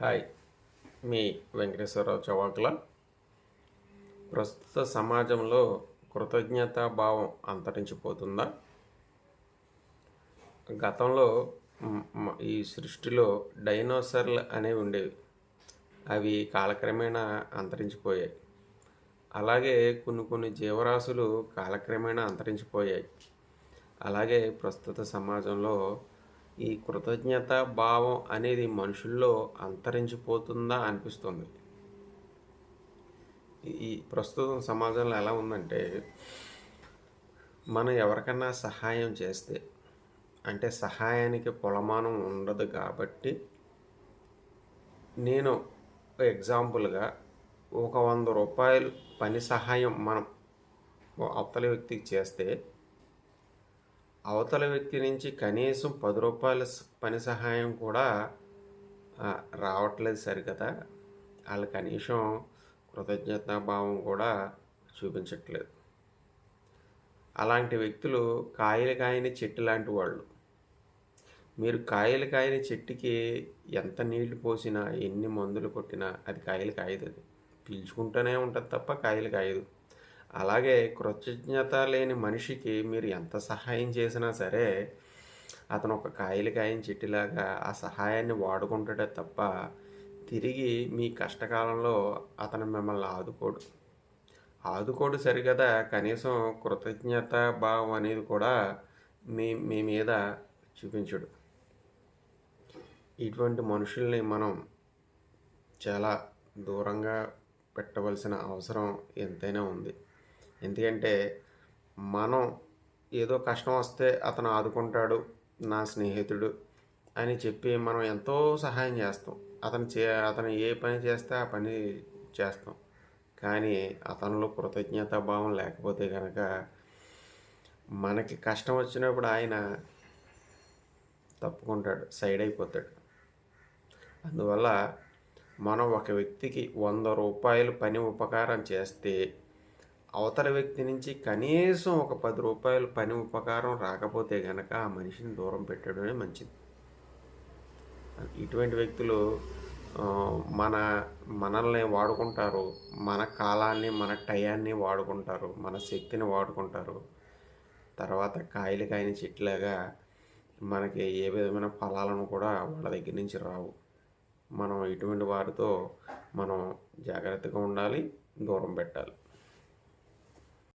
Hi మీ వెంకటేశ్వరరావు చవాకుల ప్రస్తుత సమాజంలో కృతజ్ఞతా భావం అంతరించిపోతుందా? గతంలో ఈ సృష్టిలో డైనోసర్లు అనేవి ఉండేవి. అవి కాలక్రమేణా అంతరించిపోయాయి. అలాగే కొన్ని కొన్ని జీవరాశులు కాలక్రమేణా అంతరించిపోయాయి. అలాగే ప్రస్తుత సమాజంలో ఈ కృతజ్ఞత భావం అనేది మనుషుల్లో అంతరించిపోతుందా అనిపిస్తుంది. ఈ- ప్రస్తుతం సమాజంలో ఎలా ఉందంటే మనం ఎవరికన్నా సహాయం చేస్తే అంటే సహాయానికి పొలమానం ఉండదు కాబట్టి నేను ఎగ్జాంపుల్గా ఒక వంద రూపాయలు పని సహాయం మనం అవతల వ్యక్తికి చేస్తే అవతల వ్యక్తి నుంచి కనీసం పది రూపాయల పని సహాయం కూడా రావట్లేదు సరికదా వాళ్ళు కనీసం కృతజ్ఞతా భావం కూడా చూపించట్లేదు. అలాంటి వ్యక్తులు కాయలు కాయని చెట్టు లాంటి వాళ్ళు. మీరు కాయలు కాయని చెట్టుకి ఎంత నీళ్ళు పోసినా ఎన్ని మందులు కొట్టినా అది కాయలు కాయదు అది పీల్చుకుంటూనే ఉంటుంది తప్ప కాయలు కాయదు. అలాగే కృతజ్ఞత లేని మనిషికి మీరు ఎంత సహాయం చేసినా సరే అతను ఒక కాయలు కాయని చెట్టులాగా ఆ సహాయాన్ని వాడుకుంటాడే తప్ప తిరిగి మీ కష్టకాలంలో అతను మిమ్మల్ని ఆదుకోడు. ఆదుకోడు సరికదా కనీసం కృతజ్ఞత భావం అనేది కూడా మీ మీ మీద చూపించడు. ఇటువంటి మనుషుల్ని మనం చాలా దూరంగా పెట్టవలసిన అవసరం ఎంతైనా ఉంది. ఎందుకంటే మనం ఏదో కష్టం వస్తే అతను ఆదుకుంటాడు నా స్నేహితుడు అని చెప్పి మనం ఎంతో సహాయం చేస్తాం. అతను చే అతను ఏ పని చేస్తే ఆ పని చేస్తాం. కానీ అతనిలో కృతజ్ఞతా భావం లేకపోతే కనుక మనకి కష్టం వచ్చినప్పుడు ఆయన తప్పుకుంటాడు సైడ్ అయిపోతాడు. అందువల్ల మనం ఒక వ్యక్తికి వంద రూపాయలు పని ఉపకారం చేస్తే అవతల వ్యక్తి నుంచి కనీసం ఒక పది రూపాయలు పని ఉపకారం రాకపోతే గనక ఆ మనిషిని దూరం పెట్టడమే మంచిది. ఇటువంటి వ్యక్తులు మన మనల్ని వాడుకుంటారు. మన కాలాన్ని మన టయాన్ని వాడుకుంటారు. మన శక్తిని వాడుకుంటారు. తర్వాత కాయలు కాయని చెట్లాగా మనకి ఏ విధమైన ఫలాలను కూడా వాళ్ళ దగ్గర నుంచి రావు. మనం ఇటువంటి వారితో మనం జాగ్రత్తగా ఉండాలి దూరం పెట్టాలి.